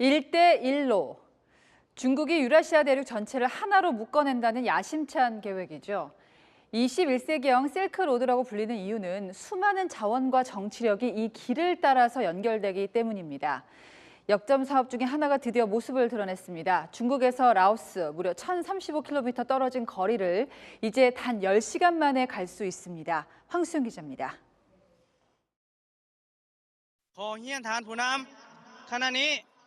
1대1로 중국이 유라시아 대륙 전체를 하나로 묶어낸다는 야심찬 계획이죠. 21세기형 실크로드라고 불리는 이유는 수많은 자원과 정치력이 이 길을 따라서 연결되기 때문입니다. 역점 사업 중에 하나가 드디어 모습을 드러냈습니다. 중국에서 라오스 무려 1035km 떨어진 거리를 이제 단 10시간 만에 갈 수 있습니다. 황수영 기자입니다.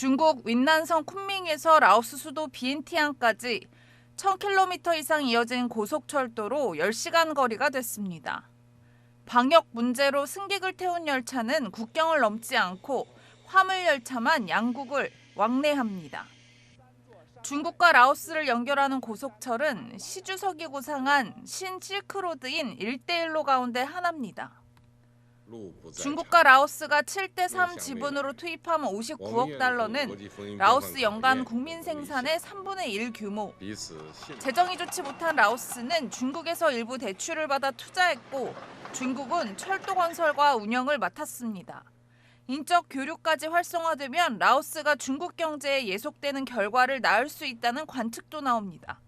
중국 윈난성 쿤밍에서 라오스 수도 비엔티안까지 1000km 이상 이어진 고속철도로 10시간 거리가 됐습니다. 방역 문제로 승객을 태운 열차는 국경을 넘지 않고 화물 열차만 양국을 왕래합니다. 중국과 라오스를 연결하는 고속철은 시 주석이 구상한 신 실크로드인 1대1로 가운데 하나입니다. 중국과 라오스가 7대3 지분으로 투입한 59억 달러는 라오스 연간 국민 생산의 3분의 1 규모. 재정이 좋지 못한 라오스는 중국에서 일부 대출을 받아 투자했고 중국은 철도 건설과 운영을 맡았습니다. 인적 교류까지 활성화되면 라오스가 중국 경제에 예속되는 결과를 낳을 수 있다는 관측도 나옵니다.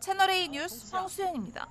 채널A 뉴스 황수연입니다.